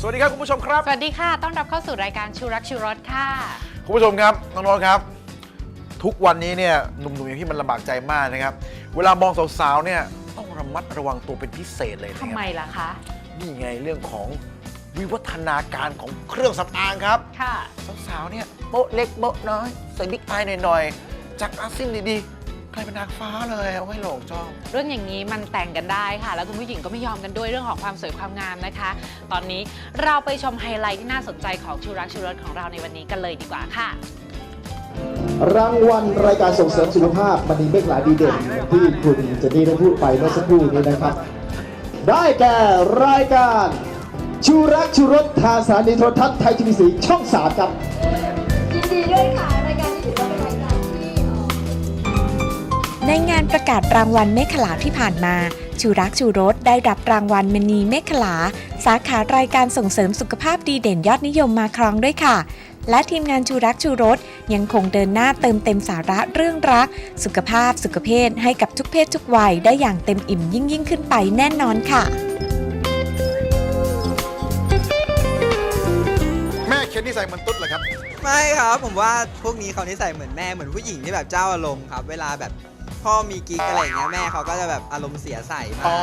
สวัสดีครับคุณผู้ชมครับ สวัสดีค่ะ ต้อนรับเข้าสู่รายการชูรักชูรสค่ะ คุณผู้ชมครับน้องๆครับ ทุกวันนี้เนี่ยหนุ่มๆอย่างที่มันลำบากใจมากนะครับ เวลามองสาวๆเนี่ยต้องระมัดระวังตัวเป็นพิเศษเลยนะคทำรับไมล่ะคะ นี่ไงเรื่องของวิวัฒนาการของเครื่องสำอางครับ ค่ะ สาวๆเนี่ยโบ๊ะเล็กโบ๊ะน้อยใส่บิ๊กอายหน่อยๆจากอาซิมดีๆ กลายเป็นนางฟ้าเลยเอาให้หลงชอบเรื่องอย่างนี้มันแต่งกันได้ค่ะ แล้วคุณผู้หญิงก็ไม่ยอมกันด้วยเรื่องของความสวยความงามนะคะ ตอนนี้เราไปชมไฮไลท์ที่น่าสนใจของชูรักชูรสของเราในวันนี้กันเลยดีกว่าค่ะ รางวัลรายการส่งเสริมสุขภาพมันนีเมฆหลาดีเด่นที่คุณเจนนี่ได้พูดไปเมื่อสักครู่นี้นะครับ ได้แก่รายการชูรักชูรสทางสถานีโทรทัศน์ไทยทีวีสีช่องสามครับ ในงานประกาศรางวัลเมฆขลาที่ผ่านมา ชูรักชูรสได้รับรางวัลมณีเมฆขลา สาขารายการส่งเสริมสุขภาพดีเด่นยอดนิยมมาครองด้วยค่ะ และทีมงานชูรักชูรสยังคงเดินหน้าเติมเต็มสาระเรื่องรัก สุขภาพสุขเพศให้กับทุกเพศทุกวัยได้อย่างเต็มอิ่มยิ่งยิ่งขึ้นไปแน่นอนค่ะ แม่เคนที่ใส่มันตุ๊ดเหรอครับ ไม่ครับ ผมว่าพวกนี้เขานิสัยเหมือนแม่เหมือนผู้หญิงที่แบบเจ้าอารมณ์ครับ เวลาแบบ พ่อมีกิ๊กอะไรอย่างเงี้ยแม่เขาก็จะแบบอารมณ์เสียใส่มากอ๋อ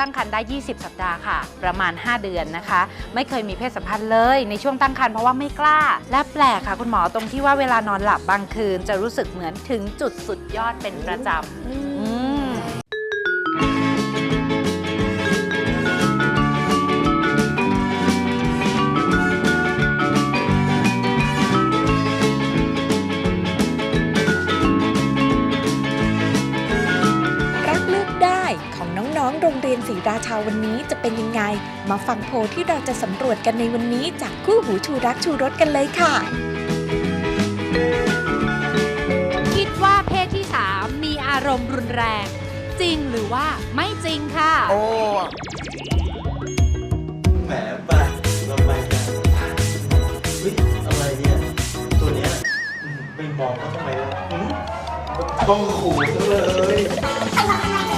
ตั้งครรภ์ได้ 20 สัปดาห์ค่ะ ประมาณ 5 เดือนนะคะ ไม่เคยมีเพศสัมพันธ์เลยในช่วงตั้งครรภ์เพราะว่าไม่กล้า และแปลกค่ะ คุณหมอตรงที่ว่าเวลานอนหลับบางคืน จะรู้สึกเหมือนถึงจุดสุดยอดเป็นประจำ วันนี้จะเป็นยังไง มาฟังโพลที่เราจะสำรวจกันในวันนี้จากคู่หูชูรักชูรสกันเลยค่ะ คิดว่าเพศที่ 3 มีอารมณ์รุนแรง จริงหรือว่าไม่จริงค่ะ โอ้แหมไปเราไปกันเฮ้ยอะไรเนี่ย ตัวเนี้ยอืมไม่มองก็ทำไมล่ะอืมต้องขู่จังเลยตื่น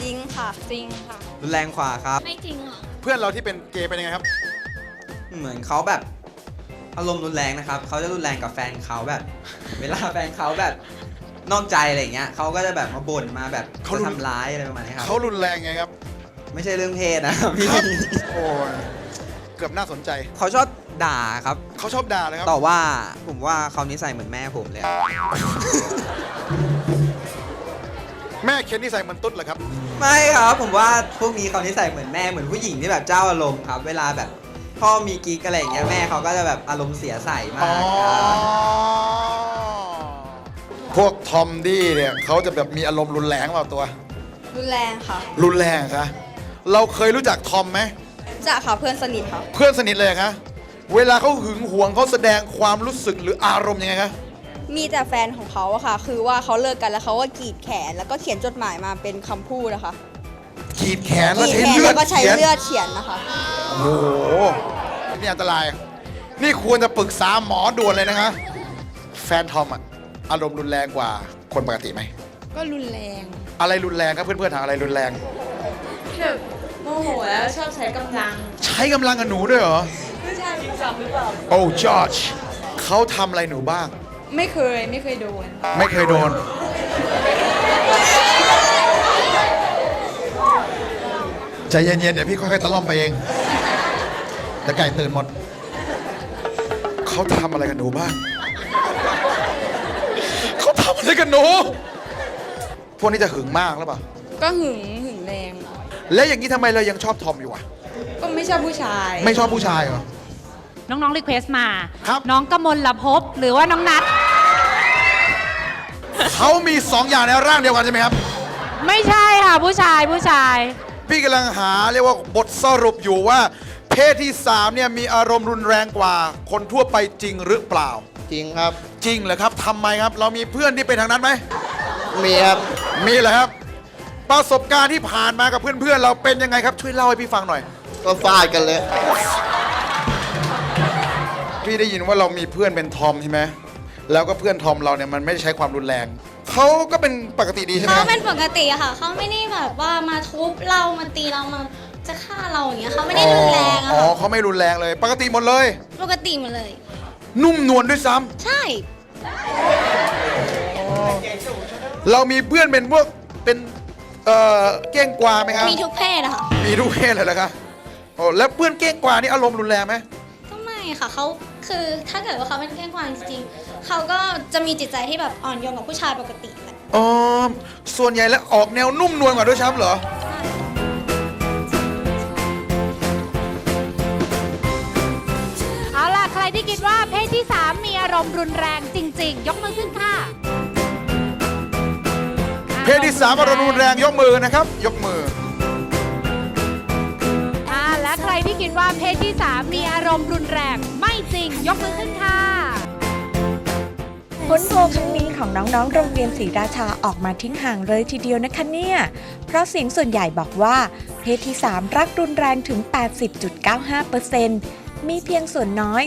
จริงค่ะ จริงค่ะ รุนแรงกว่าครับ ไม่จริงค่ะ เพื่อนเราที่เป็นเกย์เป็นยังไงครับ เหมือนเขาแบบอารมณ์รุนแรงนะครับเขาจะรุนแรงกับแฟนเขาแบบ เวลาแฟนเขาแบบนอกใจอะไรอย่างเงี้ยเขาก็จะแบบมาบ่นมาแบบเขาจะรุนทำร้ายอะไรประมาณนี้ครับเขารุนแรงไงครับ ไม่ใช่เรื่องเพศนะครับพี่โอ้ยเกือบน่าสนใจ เขาชอบด่าครับ เขาชอบด่านะครับ ต่อว่าผมว่าเขานิสัยเหมือนแม่ผมเลยอะ แม่เคนที่ใส่มันตุ๊ดเหรอครับ ไม่ครับผมว่าพวกนี้เขานิสัยเหมือนแม่เหมือนผู้หญิงที่แบบเจ้าอารมณ์ครับ เวลาแบบพ่อมีกิ๊กอะไรอย่างเงี้ยแม่เขาก็จะแบบอารมณ์เสียใส่มาอ๋อกครับพวกทอมดี้เนี่ยเขาจะแบบมีอารมณ์รุนแรงเปล่าตัว รุนแรงค่ะรุนแรงคะเราเคยรู้จักทอมไหม จะค่ะเพื่อนสนิทค่ะ เพื่อนสนิทเลยเหรอคะ เวลาเขาหึงหวงเขาแสดงความรู้สึกหรืออารมณ์ยังไงคะ มีแต่แฟนของเขาอะค่ะ คือว่าเขาเลิกกันแล้วเขาก็กรีดแขน แล้วก็เขียนจดหมายมาเป็นคำพูดนะคะขีดแขนกแล้วรีดใช้แขนเลือแล้ดวก็ใช้ขียนเลือดเขียนนะคะ โอ้โหนี่อันตราย นี่ควรจะปรึกษาหมอด่วนเลยนะคะ แฟนทอมอะอารมณ์รุนแรงกว่าคนปกติไหม ก็รุนแรงอะไรรุนแรงครับเพื่อนๆถามอะไรรุนแรง แบบโมโหแล้วชอบใช้กำลัง ใช้กำลังกับหนูด้วยเหรอ ไม่ใช่จับหรือเปล่า โอ้จอร์จเขาทำอะไรหนูบ้าง ไม่เคยไม่เคยโดน ไม่เคยโดน ใจเย็นๆ เดี๋ยวพี่ค่อยๆตะล่อมไปเองเดี๋ยวไก่ตื่นหมด เขาทำอะไรกับหนูบ้าง เขาทำอะไรกับหนู พวกนี้จะหึงมากหรือเปล่า ก็หึงหึงแรง แล้วอย่างนี้ทำไมเรายังชอบทอมอยู่อะ ก็ไม่ชอบผู้ชาย ไม่ชอบผู้ชายเหรอ น้องๆรีเควสมา ครับ น้องกมลลภพหรือว่าน้องนัท เขามีสองอย่างในร่างเดียวกันใช่ไหมครับ ไม่ใช่ค่ะ ผู้ชายผู้ชาย พี่กำลังหาเรียกว่าบทสรุปอยู่ว่า เพศที่3เนี่ยมีอารมณ์รุนแรงกว่า คนทั่วไปจริงหรือเปล่า จริงครับ จริงเหรอครับทำไมครับ เรามีเพื่อนที่เป็นทางนั้นไหม มีครับ มีเหรอครับ ประสบการณ์ที่ผ่านมากับเพื่อนๆ เราเป็นยังไงครับ ช่วยเล่าให้พี่ฟังหน่อย ก็ฟาดกันเลย พี่ได้ยินว่าเรามีเพื่อนเป็นทอมใช่ไหม แล้วก็เพื่อนทอมเราเนี่ยมันไม่ได้ใช้ความรุนแรง เขาก็เป็นปกติดีใช่ไหมเขาเป็นปกติอะค่ะเขาไม่ได้แบบว่ามาทุบเรามาตีเรามาจะฆ่าเราอย่างเงี้ยเขาไม่ได้รุนแรงอะอ๋อค่ะเขาไม่รุนแรงเลย ปกติหมดเลย ปกติหมดเลย นุ่มนวลด้วยซ้ำใช่เรามีเพื่อนเป็นพวกเป็นเอ่อเก้งกวาไหมครับมีทุกเพศอะค่ะมีทุกเพศเลยเหรอครับโอ้แล้วเพื่อนเก้งกวานี่อารมณ์รุนแรงไหมก็ไม่ค่ะเขาคือถ้าเกิดว่าเขาเป็นแกล้งความจริงๆ เขาก็จะมีจิตใจที่แบบอ่อนโยนกับผู้ชายปกติแหละอ๋อส่วนใหญ่แล้วออกแนวนุ่มนวลกว่าด้วยซ้ำเหรอ เอาล่ะ ใครที่คิดว่าเพศที่ 3 มีอารมณ์รุนแรงจริง ๆ ยกมือขึ้นค่ะเพศที่สามอารมณ์รุนแรงยกมือนะครับ ยกมือ อ่าและใครที่คิดว่าเพศที่ 3 มีอารมณ์รุนแรงไม่จริง ยกมือขึ้นค่ะ ผลโพลครั้งนี้ของน้องๆ โรงเรียนศรีราชาออกมาทิ้งห่างเลยทีเดียวนะคะเนี่ย เพราะเสียงส่วนใหญ่บอกว่า เพศที่ 3 รักรุนแรงถึง 80.95%มีเพียงส่วนน้อย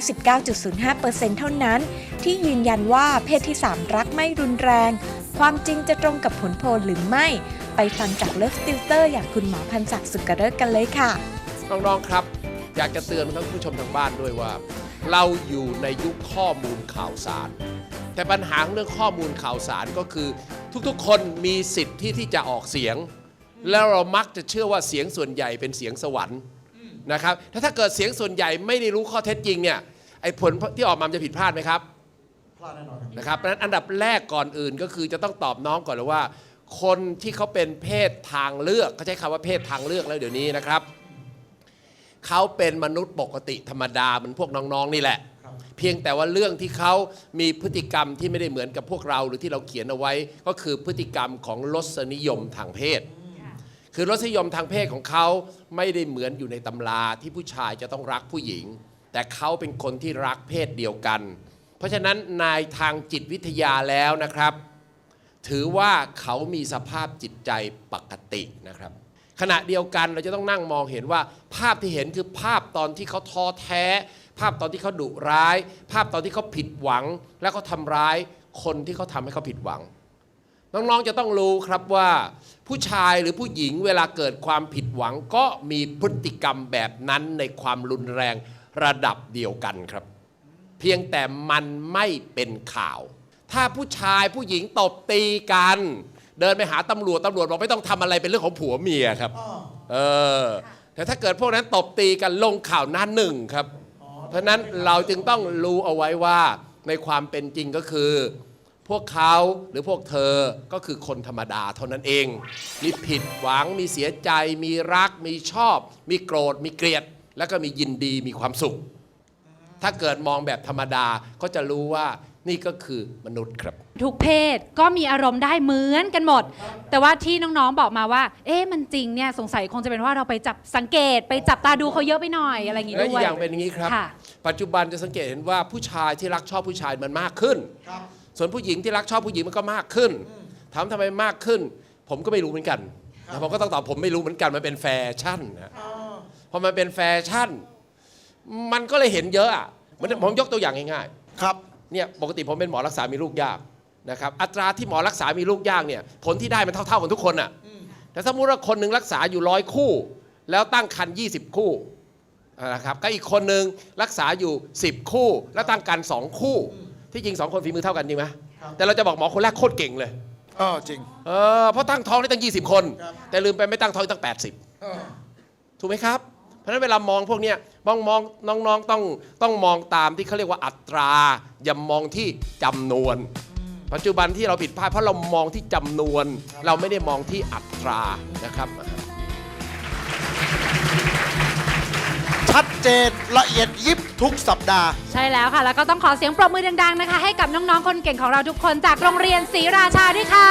19.05%เท่านั้น ที่ยืนยันว่าเพศที่ 3 รักไม่รุนแรง ความจริงจะตรงกับผลโพลหรือไม่ ไปฟังจากเลิฟติวเตอร์อย่างคุณหมอพันศักดิ์สุกเริกกันเลยค่ะ น้องๆ ครับ อยากจะเตือนท่านผู้ชมทางบ้านด้วยว่า เราอยู่ในยุคข้อมูลข่าวสาร แต่ปัญหาของเรื่องข้อมูลข่าวสารก็คือ ทุกๆ คนมีสิทธิ์ที่ที่จะออกเสียง แล้วเรามักจะเชื่อว่าเสียงส่วนใหญ่เป็นเสียงสวรรค์นะครับถ้าถ้าเกิดเสียงส่วนใหญ่ไม่ได้รู้ข้อเท็จจริงเนี่ยไอ้ผลที่ออกมามันจะผิดพลาดไหมครับนะครับเพราะฉะนั้นอันดับแรกก่อนอื่นก็คือจะต้องตอบน้องก่อนเลยว่า คนที่เขาเป็นเพศทางเลือกเขาใช้คำว่าเพศทางเลือกแล้วเดี๋ยวนี้นะครับเขาเป็นมนุษย์ปกติธรรมดาเหมือนพวกน้องๆนี่แหละเพียงแต่ว่าเรื่องที่เขามีพฤติกรรมที่ไม่ได้เหมือนกับพวกเราหรือที่เราเขียนเอาไว้ ก็คือพฤติกรรมของรสนิยมทางเพศ คือรสนิยมทางเพศของเขาไม่ได้เหมือนอยู่ในตำราที่ผู้ชายจะต้องรักผู้หญิง แต่เขาเป็นคนที่รักเพศเดียวกัน เพราะฉะนั้นในทางจิตวิทยาแล้วนะครับ ถือว่าเขามีสภาพจิตใจปกตินะครับ ขณะเดียวกันเราจะต้องนั่งมองเห็นว่าภาพที่เห็นคือภาพตอนที่เขาท้อแท้ ภาพตอนที่เขาดุร้าย ภาพตอนที่เขาผิดหวัง และเขาทำร้ายคนที่เขาทำให้เขาผิดหวัง น้องๆจะต้องรู้ครับว่า ผู้ชายหรือผู้หญิงเวลาเกิดความผิดหวัง ก็มีพฤติกรรมแบบนั้นในความรุนแรงระดับเดียวกันครับ เพียงแต่มันไม่เป็นข่าว ถ้าผู้ชายผู้หญิงตบตีกัน เดินไปหาตำรวจตำรวจบอกไม่ต้องทำอะไรเป็นเรื่องของผัวเมียครับ เออ แต่ถ้าเกิดพวกนั้นตบตีกันลงข่าวหน้าหนึ่งครับ เพราะฉะนั้นเราจึงต้องรู้เอาไว้ว่าในความเป็นจริงก็คือ พวกเขาหรือพวกเธอก็คือคนธรรมดาเท่านั้นเอง มีผิดหวังมีเสียใจ มีรัก มีชอบ มีโกรธ มีเกลียด แล้วก็มียินดีมีความสุข ถ้าเกิดมองแบบธรรมดาก็จะรู้ว่านี่ก็คือมนุษย์ครับ ทุกเพศก็มีอารมณ์ได้เหมือนกันหมด แต่ว่าที่น้องๆบอกมาว่า เอ๊ะมันจริงเนี่ยสงสัยคงจะเป็นว่าเราไปจับสังเกต ไปจับตาดูเขาเยอะไปหน่อยอะไรอย่างงี้และด้อีวกยอย่างเป็นอย่างนี้ครับค่ะ ปัจจุบันจะสังเกตเห็นว่าผู้ชายที่รักชอบผู้ชายมันมากขึ้น ส่วนผู้หญิงที่รักชอบผู้หญิงมันก็มากขึ้น ถามทำไมมากขึ้น ผมก็ไม่รู้เหมือนกันแต่ผมก็ต้องตอบผมไม่รู้เหมือนกันมันเป็นแฟชั่นนะพอมันเป็นแฟชั่น มันก็เลยเห็นเยอะอะเหมือนผมยกตัวอย่างง่ายๆ ครับ เนี่ยปกติผมเป็นหมอรักษามีลูกยากนะครับ อัตราที่หมอรักษามีลูกยากเนี่ย ผลที่ได้มันเท่าๆกันทุกคนอะ แต่สมมติว่าคนหนึ่งรักษาอยู่ร้อยคู่ แล้วตั้งครรภ์20คู่อ่า นะครับก็อีกคนหนึ่งรักษาอยู่ 10 คู่ แล้วตั้งครรภ์สองคู่ ที่จริงสองคนฝีมือเท่ากันจริงไหมแต่เราจะบอกหมอคนแรกโคตรเก่งเลยเออจริงเออเพราะตั้งท้องได้ตั้ง 20 คน แต่ลืมไปไม่ตั้งท้องตั้ง 80 ถูกไหมครับ เพราะฉะนั้นเวลามองพวกเนี้ยมองมองน้องๆต้องต้องมองตามที่เขาเรียกว่าอัตรา อย่ามองที่จำนวน ปัจจุบันที่เราผิดพลาดเพราะเรามองที่จำนวน เราไม่ได้มองที่อัตรานะครับถ ชัดเจนละเอียดยิบทุกสัปดาห์ ใช่แล้วค่ะ แล้วก็ต้องขอเสียงปรบมือดังๆนะคะ ให้กับน้องๆคนเก่งของเราทุกคนจากโรงเรียนศรีราชาด้วยค่ะ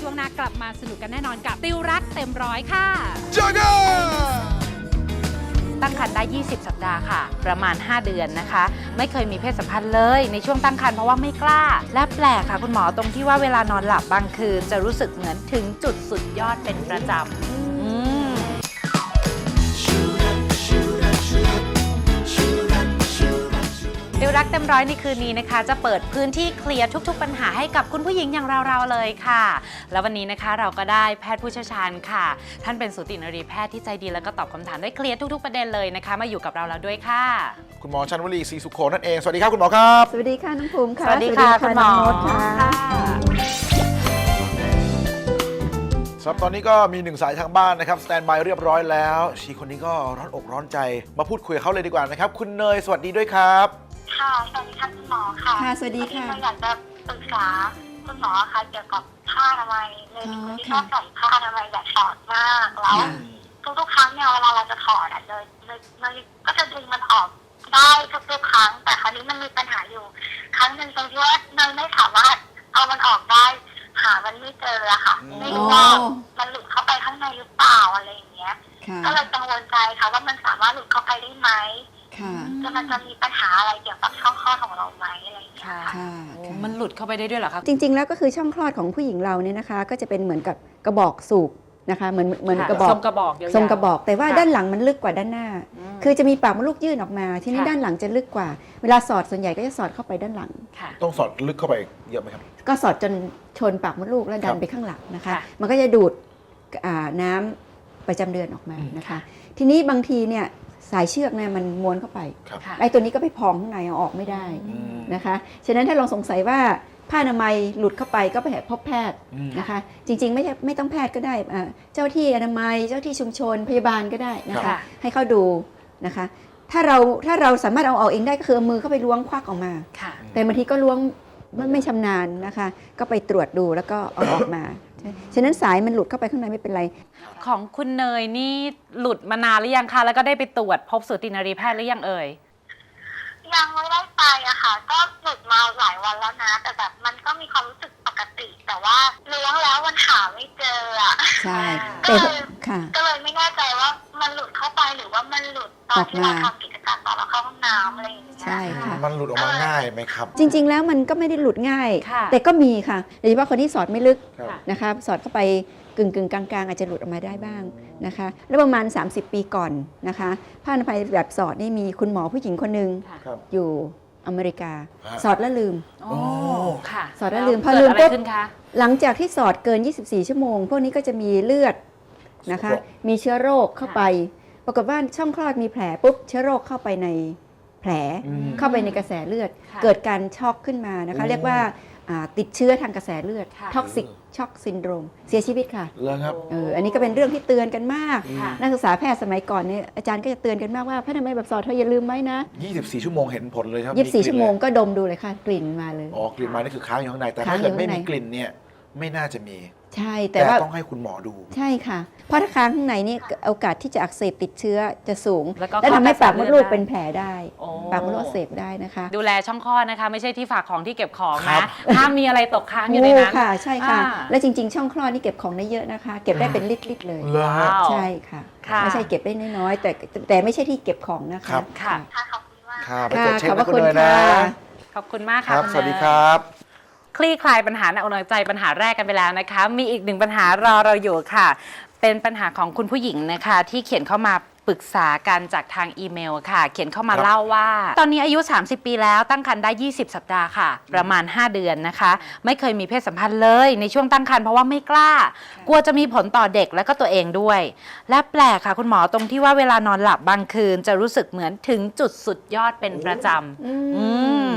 ช่วงหน้ากลับมาสนุกกันแน่นอนกับติวรักเต็มร้อยค่ะ เจอกันตั้งครรภ์ได้ 20 สัปดาห์ค่ะ ประมาณ 5 เดือนนะคะ ไม่เคยมีเพศสัมพันธ์เลย ในช่วงตั้งครรภ์เพราะว่าไม่กล้า และแปลกค่ะ คุณหมอตรงที่ว่าเวลานอนหลับ บางคืน จะรู้สึกเหมือนถึงจุดสุดยอดเป็นประจำ กเต็มร้อยในคืนนี้นะคะ จะเปิดพื้นที่เคลียร์ทุก ๆ ปัญหาให้กับคุณผู้หญิงอย่างเราๆเลยค่ะ แล้ววันนี้นะคะเราก็ได้แพทย์ผู้เชี่ยวชาญค่ะ ท่านเป็นสูตินรีแพทย์ที่ใจดีแล้วก็ตอบคำถามได้เคลียร์ทุก ๆ ประเด็นเลยนะคะ มาอยู่กับเราแล้วด้วยค่ะ คุณหมอชันวลีศรีสุโขนั่นเองสวัสดีครับคุณหมอครับสวัสดีค่ะน้องภูมิค่ะสวัสดีค่ะคุณหมอน้องโน้ตค่ะสำหรับตอนนี้ก็มีหนึ่งสายทางบ้านนะครับสแตนบายเรียบร้อยแล้วชีคนนี้ก็ร้อนอกร้อนใจ มาพูดคุยกับเขาเลยดีกว่านะครับ คุณเนยสวัสดีด้วยครับ ค่ะสวัสดีค่ะคุณหมอค่ะค่ะสวัสดีค่ะพอเราอยากจะปรึกษาคุณหมอค่ะเกี่ยวกับผ้าอนามัยเลยอ๋อคนที่ชค่ะอบใส่ผ้าอนามัยแบบถอดมากแล้วค่ะทุกๆครั้งเนี่ยเวลาเราจะถอดอะเลยเลยเลยก็จะดึงมันออกได้ทุกๆครั้ง แต่ครั้งนี้มันมีปัญหาอยู่ ครั้งหนึ่งตรงที่ว่าเนยไม่สามารถเอามันออกได้ หามันไม่เจออะค่ะ ไม่รู้ว่ามันหลุดเข้าไปข้างในหรือเปล่าอะไรอย่างเงี้ย ค่ะ ก็เลยกังวลใจค่ะว่ามันสามารถหลุดเข้าไปได้ไหม ค่ะจะมันจะมีปัญหาอะไรเกี่ยวกับช่องคลอดของเราไหมอะไรอย่างเงี้ยค่ะค่ะ ค่ะโอ้ค่ะ มันหลุดเข้าไปได้ด้วยเหรอคะ จริง ๆ แล้วก็คือช่องคลอดของผู้หญิงเราเนี่ยนะคะ ก็จะเป็นเหมือนกับกระบอกสูบนะคะเหมือนเหมือนค่ะ กระบอกทรงกระบอกยาวๆ ทรงกระบอก แต่ว่าค่ะ ด้านหลังมันลึกกว่าด้านหน้า ม คือจะมีปากมดลูกยื่นออกมา ที่นี่ค่ะ ด้านหลังจะลึกกว่า เวลาสอดส่วนใหญ่ก็จะสอดเข้าไปด้านหลัง ค่ะ ต้องสอดลึกเข้าไปเยอะไหมครับ ก็สอดจนชนปากมดลูกแล้วดัครันบไปข้างหลังนะคะ ค่ะมันก็จะดูดอ่าน้ำประจำเดือนออกมานะคะ ทีนี้บางทีเนี่ย สายเชือกเนี่ยมันม้วนเข้าไปครับ ค่ะ ไอ้ตัวนี้ก็ไปพองข้างในเอาออกไม่ได้อืม นะคะฉะนั้นถ้าลองสงสัยว่าผ้าอนามัยหลุดเข้าไปก็ไปหาพบแพทย์อืม นะคะ จริงๆไม่ใช่ไม่ต้องแพทย์ก็ได้อ่าเจ้าที่อนามัยเจ้าที่ชุมชนพยาบาลก็ได้นะครัคะ บ ให้เขาดูนะคะ ถ้าเราถ้าเราสามารถเอาออกเองได้ก็คือเอามือเข้าไปล้วงควักออกมา ค่ะ แต่บางทีก็ล้วงไม่ไม่ชำนาญนะคะ ก็ไปตรวจดูแล้วก็เอาออกมา ฉะนั้นสายมันหลุดเข้าไปข้างในไม่เป็นไร ของคุณเนยนี่หลุดมานานหรือยังคะ แล้วก็ได้ไปตรวจพบสูตินรีแพทย์หรือยังเอ่ย ยังไม่ได้ไปอะค่ะ ก็หลุดมาหลายวันแล้วนะ แต่แบบมันก็มีความรู้สึกป กติ แต่ว่าล้วงแล้วมันหาไม่เจออะใช่ก็แต่เลยค่ะ ก็เลยไม่แน่ใจว่ามันหลุดเข้าไปหรือว่ามันหลุดตอนที่อเราอกมา ทำกิจกรรมตอนเราเข้าห้องน้ำอะไรอย่างเงี้ย ใช่ค่ะ มันหลุดออกมาง่ายไหมครับ จริง ๆ แล้วมันก็ไม่ได้หลุดง่าย ค่ะ แต่ก็มีค่ะโดยเฉพาะคนที่สอดไม่ลึกครับ นะคะสอดเข้าไปกึ่งกึ่งๆกลางๆ อาจจะหลุดออกมาได้บ้างนะคะ แล้วประมาณ 30 ปีก่อนนะคะผ้าอนามัยแบบสอดนี่มีคุณหมอผู้หญิงคนหนึ่งครับ อยู่ อเมริกา ฮะ สอดแล้วลืม โอ้ค่ะสอดแล้วลืมพอเกิดลืมอะไรปุ๊บ ขึ้นคะ หลังจากที่สอดเกิน 24 ชั่วโมง พวกนี้ก็จะมีเลือดนะคะสกปรกมีเชื้อโรคเข้าไป ปรากฏว่าช่องคลอดมีแผลปุ๊บเชื้อโรคเข้าไปในแผล อืม เข้าไปในกระแสเลือด ค่ะ เกิดการช็อกขึ้นมานะคะโอ้เรียกว่าอ่า ติดเชื้อทางกระแสเลือดค่ะท็อกซิกช็อกซินโดรมเสียชีวิตค่ะแล้วครับเอออันนี้ก็เป็นเรื่องที่เตือนกันมากค่ะนักศึกษาแพทย์สมัยก่อนเนี่ยอาจารย์ก็จะเตือนกันมากว่าพระทำไมยแบบสอดเธออย่าลืมไว้นะ 24 ชั่วโมงเห็นผลเลยครับ24 ชั่วโมงก็ดมดูเลยค่ะกลิ่นมาเลยอ๋อกลิ่นมานี่คือค้างอยู่ข้างในแต่ค้าถ้างอยู่เกิดไม่ข้างในมีกลิ่นเนี่ย ไม่น่าจะมี ใช่แต่แต่ว่าต้องให้คุณหมอดู ใช่ค่ะ เพราะถ้าค้างข้างในนี่โอกาสที่จะอักเสบติดเชื้อจะสูง แล้วก็และทำให้ปากมดลูกเข้ากระแสเลือดได้เป็นแผลได้โอ้ ปากมดลูกอักเสบได้นะคะดูแลช่องคลอดนะคะ ไม่ใช่ที่ฝากของที่เก็บของครันะบ ห้ามมีอะไรตกค้างอยู่ในโอ้นั้น ค่ะ ใช่ค่ะ อ่า และจริง ๆ ช่องคลอดนี่เก็บของได้เยอะนะคะ เก็บได้เป็นลิตรๆเลยเหรอฮะว้าว ใช่ค่ะค่ะ ไม่ใช่เก็บได้น้อยๆแต่แต่ไม่ใช่ที่เก็บของนะครัคะบค่ะ ค่ะขอบคุณมาก ค่ะไปค่ะกดเช็คขอบพนะระคุณคุณเนยนะค่ะ ขอบคุณมากคค่ะรับ ณสวัสดีเนย ครับ คลี่คลายปัญหาในอกในใจปัญหาแรกกันไปแล้วนะคะ มีอีกหนึ่งปัญหารอเราอยู่ค่ะ เป็นปัญหาของคุณผู้หญิงนะคะ ที่เขียนเข้ามา ปรึกษากันจากทางอีเมลค่ะ เขียนเข้ามาครับ เล่าว่า ตอนนี้อายุ 30 ปีแล้วตั้งครรภ์ได้ 20 สัปดาห์ค่ะ ประมาณ 5 เดือนนะคะ ไม่เคยมีเพศสัมพันธ์เลยในช่วงตั้งครรภ์เพราะว่าไม่กล้า กลัวจะมีผลต่อเด็กและก็ตัวเองด้วย และแปลกค่ะคุณหมอตรงที่ว่าเวลานอนหลับบางคืน จะรู้สึกเหมือนถึงจุดสุดยอดเป็นประจำ อืม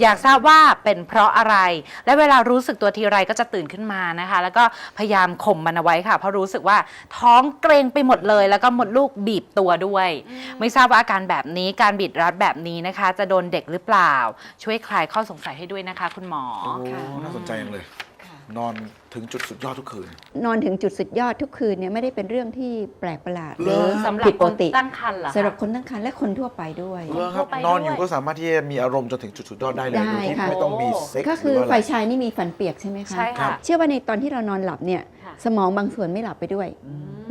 อยากทราบว่าเป็นเพราะอะไร และเวลารู้สึกตัวทีไรก็จะตื่นขึ้นมานะคะ แล้วก็พยายามข่มมันเอาไว้ค่ะ เพราะรู้สึกว่าท้องเกรงไปหมดเลย แล้วก็หมดลูกบีบตัวด้วย ไม่ทราบว่าอาการแบบนี้การบีดรัดแบบนี้นะคะ จะโดนเด็กหรือเปล่า ช่วยคลายข้อสงสัยให้ด้วยนะคะ คุณหมอ โอ้น่าสนใจจังเลย นอนถึงจุดสุดยอดทุกคืน นอนถึงจุดสุดยอดทุกคืนเนี่ยไม่ได้เป็นเรื่องที่แปลกประหลาดเหหรรืออสำหรับผิดคปนกติตั้งครรภ์เหรอคะ สำหรับคนตั้งครรภ์และคนทั่วไปด้วย เหรอครับ ทั่วไปนอนอยู่ด้วยก็สามารถที่จะมีอารมณ์จนถึงจุดสุดยอดได้เลยได้โดยที่ค่ะ ไม่ต้องมีเซ็กซ์ก็คือหรืะไร ฝ่ายชายนี่มีฝันเปียกใช่ไหมคะ ใช่ค่ะเชื่อว่าในตอนที่เรานอนหลับเนี่ยค่ะ สมองบางส่วนไม่หลับไปด้วย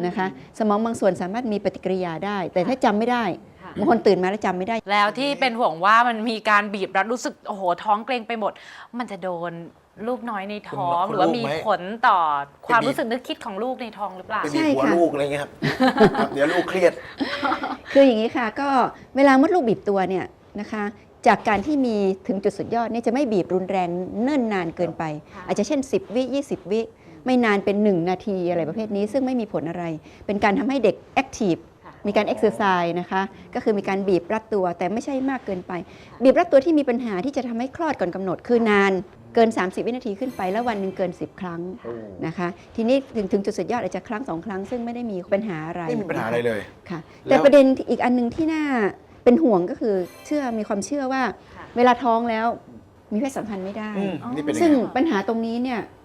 นะคะ สมองบางส่วนสามารถมีปฏิกิริยาได้ แต่ถ้าจำไม่ได้ค่ะ บางคนตื่นมาแล้วจำไม่ได้ แล้วที่เป็นห่วงว่ามันมีการบีบรัดรู้สึก โอ้โห ท้องเกรงไปหมด มันจะโดน ลูกน้อยในท้องคุณหรือว่าลูกมีไหม ผลต่อความไปบีบรู้สึกนึกคิดของลูกในท้องหรือเปล่า ไปบีบใช่หัวค่ะ ลูกอะไรเงี้ยครับ ครับ เดี๋ยวลูกเครียด คืออย่างนี้ค่ะก็เวลามดลูกบีบตัวเนี่ยนะคะ จากการที่มีถึงจุดสุดยอดเนี่ยจะไม่บีบรุนแรงเนิ่นนานเกินไป ค่ะ อาจจะเช่น 10 วิ 20 วิ ไม่นานเป็น 1 นาทีอะไรประเภทนี้ ซึ่งไม่มีผลอะไร เป็นการทำให้เด็กแอคทีฟค่ะ มีการเอ็กซ์เซอร์ไซส์นะคะ ก็คือมีการบีบรัดตัวแต่ไม่ใช่มากเกินไป บีบรัดตัวที่มีปัญหาที่จะทำให้คลอดก่อนกำหนดคือนานเกิน 30 วินาทีขึ้นไปแล้ววันหนึ่งเกิน 10 ครั้งนะคะ ทีนี้ถึงถึงจุดสุดยอดอาจจะครั้งสองครั้ง ซึ่งไม่ได้มีปัญหาอะไรไม่มีปัญหาอะไรเลยค่ะแล้วแต่ประเด็นที่อีกอันหนึ่งที่น่าเป็นห่วงก็คือเชื่อมีความเชื่อว่าค่ะเวลาท้องแล้วมีเพศสัมพันธ์ไม่ได้อืมนี่เป็นยังซึ่งไงปัญหาตรงนี้เนี่ยอ่า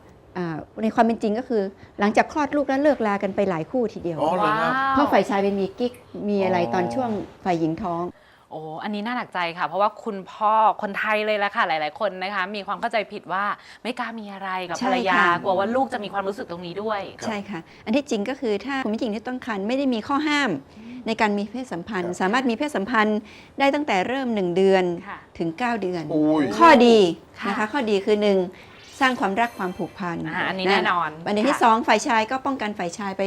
ในความเป็นจริงก็คือ หลังจากคลอดลูกแล้วเลิกลากันไปหลายคู่ทีเดียว อ๋อเหรอครับ เพราะฝ่ายชายเป็นมีกิ๊กมีอะไรอ๋อตอนช่วงฝ่ายหญิงท้อง โอ้ อันนี้น่าหนักใจค่ะ เพราะว่าคุณพ่อคนไทยเลยละค่ะ หลาย ๆ คนนะคะ มีความเข้าใจผิดว่าไม่กล้ามีอะไรกับใช่ภรรยาค่ะ กลัวว่าลูกจะมีความรู้สึกตรงนี้ด้วย ใช่ค่ะ อันที่จริงก็คือถ้าคุณผู้หญิงที่ตั้งครรภ์ไม่ได้มีข้อห้ามในการมีเพศสัมพันธ์ สามารถมีเพศสัมพันธ์ได้ตั้งแต่เริ่ม 1 เดือนค่ะ ถึง 9 เดือน อุ้ย ข้อดีค่ะ นะคะข้อดีคือ1 สร้างความรักความผูกพันอ่าอันนี้แน่นอนประเด็นที่ค่ะ2ฝ่ายชายก็ป้องกันฝ่ายชายไป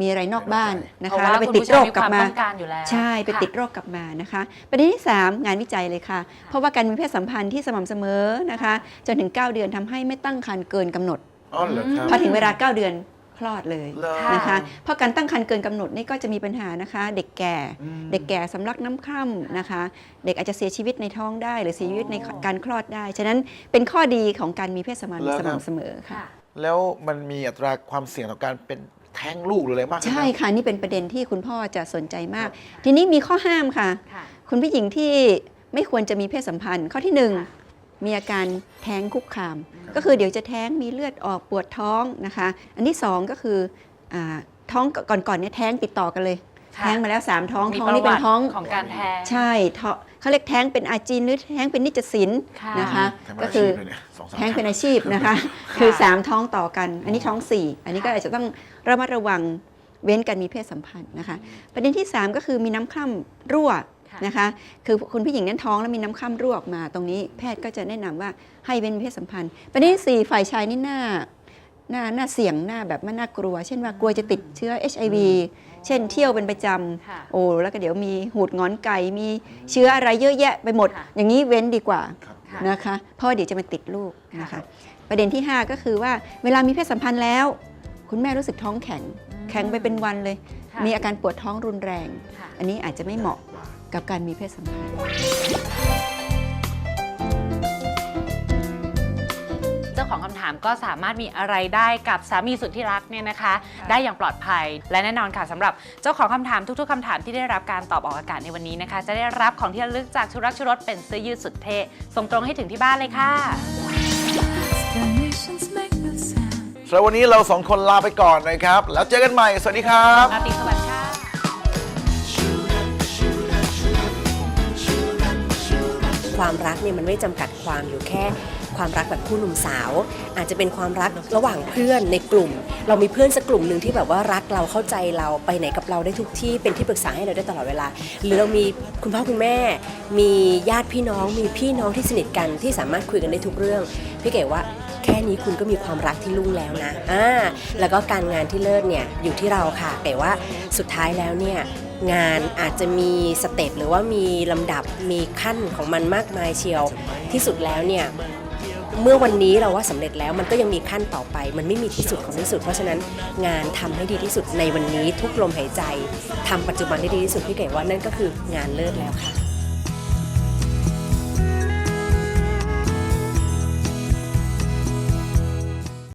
มีอะไรนอกบ้านนะเพราะคะว่าแล้วไปคุณติดผู้ชโรมคมีกลัคบวามมาต้องการอยู่แล้วใช่ไปค่ะติดโรคกลับมานะคะประเด็นที่ 3 งานวิจัยเลยค่ะ เพราะว่าการมีเพศสัมพันธ์ที่สม่ำเสมอนะคะจนถึง 9 เดือนทำให้ไม่ตั้งครรภ์เกินกำหนดอ๋อเหรอครับพอถึงเวลา 9 เดือนค ลอดเลยเหรอ นะคะ เพราะการตั้งครรภ์เกินกำหนดนี่ก็จะมีปัญหานะคะ เด็กแก่ อืม เด็กแก่สำลักน้ำคร่ำนะคะ เด็กอาจจะเสียชีวิตในท้องได้ หรือเสียชีวิตในการคลอดได้ ฉะนั้นเป็นข้อดีของการมีเพศสัมพันธ์เหรอคสรับม่ำเสมอค่ะ ค่ะ แล้วมันมีอัตราความเสี่ยงต่อการเป็นแท้งลูกหรืออะไรมากไหมครับใช่ค่ะ นี่เป็นประเด็นที่คุณพ่อจะสนใจมาก ทีนี้มีข้อห้ามค่ะ ค่ะ คุณผู้หญิงที่ไม่ควรจะมีเพศสัมพันธ์ ข้อที่หนึ่งค่ะ มีอาการแท้งคุกคาม ก็คือเดี๋ยวจะแท้งมีเลือดออกปวดท้องนะคะ อันที่สองก็คืออาท้องก่อนๆเนี่ยแท้งติดต่อกันเลยค่ะแท้งมาแล้ว 3 ท้องมีท้องประนี่เป็วันติท้องของการแท้งใช่ท้องเขาเรียกแท้งเป็นอาจีนหรือแท้งเป็นนิจสินค่ะนะคะแท้งเป็นก็อาคืชีอพเลยเนี่ยสองสามแท้งเป็นครั้อาชีพนะคะ คือ 3 ท้องต่อกัน อันนี้ท้อง 4 อันนี้ก็อาจจะต้องระมัดระวังเว้นการมีเพศสัมพันธ์นะคะ ประเด็นที่ 3 ก็คือมีน้ำคร่ำรั่วค่ะ นะคะ คือคุณผู้หญิงนั้นท้องแล้วมีน้ำคร่ำรั่วออกมาตรงนี้ แพทย์ก็จะแนะนำว่าให้เว้นมีเพศสัมพันธ์ประเด็นที่สี่ฝ่ายชายนี่น่าน่าน่าเสี่ยงหน้าแบบมันน่ากลัว เช่นว่ากลัวจะติดเชื้อ HIV เช่นเที่ยวเป็นประจค่ะำโอ้แล้วก็เดี๋ยวมีหูดงอนไก่มีเชื้ออะไรเยอะแยะไปหมดค่ะอย่างนี้เว้นดีกว่าครับค่ะนะคะเพราะว่าเดี๋ยวจะมาติดลูกนะคะค่ะประเด็นที่ 5 ก็คือว่าเวลามีเพศสัมพันธ์แล้ว คุณแม่รู้สึกท้องแข็ง แข็งไปเป็นวันเลยค่ะมีอาการปวดท้องรุนแรงค่ะอันนี้อาจจะไม่เหมาะ กับการมีเพศสัมพันธ์เจ้าของคำถามก็สามารถมีอะไรได้กับสามีสุดที่รักเนี่ยนะคะ ได้อย่างปลอดภัยและแน่นอนค่ะสำหรับเจ้าของคำถามทุก ๆคำถามที่ได้รับการตอบออกอากาศในวันนี้นะคะ จะได้รับของที่ระลึกจากชุรักชุรสเป็นเสื้อยืดสุดเท่ส่งตรงให้ถึงที่บ้านเลยค่ะ สำหรับวันนี้เราสองคนลาไปก่อนนะครับ แล้วเจอกันใหม่ สวัสดีครับ ราตรีสวัสดิ์ ความรักเนี่ยมันไม่จำกัดความอยู่แค่ความรักแบบคู่หนุ่มสาว อาจจะเป็นความรักระหว่างเพื่อนในกลุ่ม เรามีเพื่อนสักกลุ่มหนึ่งที่แบบว่ารักเราเข้าใจเราไปไหนกับเราได้ทุกที่เป็นที่ปรึกษาให้เราได้ตลอดเวลา หรือเรามีคุณพ่อคุณแม่ มีญาติพี่น้อง มีพี่น้องที่สนิทกันที่สามารถคุยกันได้ทุกเรื่อง พี่เก๋ว่าแค่นี้คุณก็มีความรักที่รุ่งแล้วนะอ่าแล้วก็การงานที่เลิศเนี่ยอยู่ที่เราค่ะแต่ว่าสุดท้ายแล้วเนี่ย งานอาจจะมีสเต็ปหรือว่ามีลำดับมีขั้นของมันมากมายเชียวที่สุดแล้วเนี่ยเมื่อวันนี้เราว่าสำเร็จแล้วมันก็ยังมีขั้นต่อไป มันไม่มีที่สุดของที่สุด เพราะฉะนั้นงานทำให้ดีที่สุดในวันนี้ทุกลมหายใจทำปัจจุบันให้ดีที่สุดพี่เก๋ว่านั่นก็คืองานเลิศแล้วค่ะ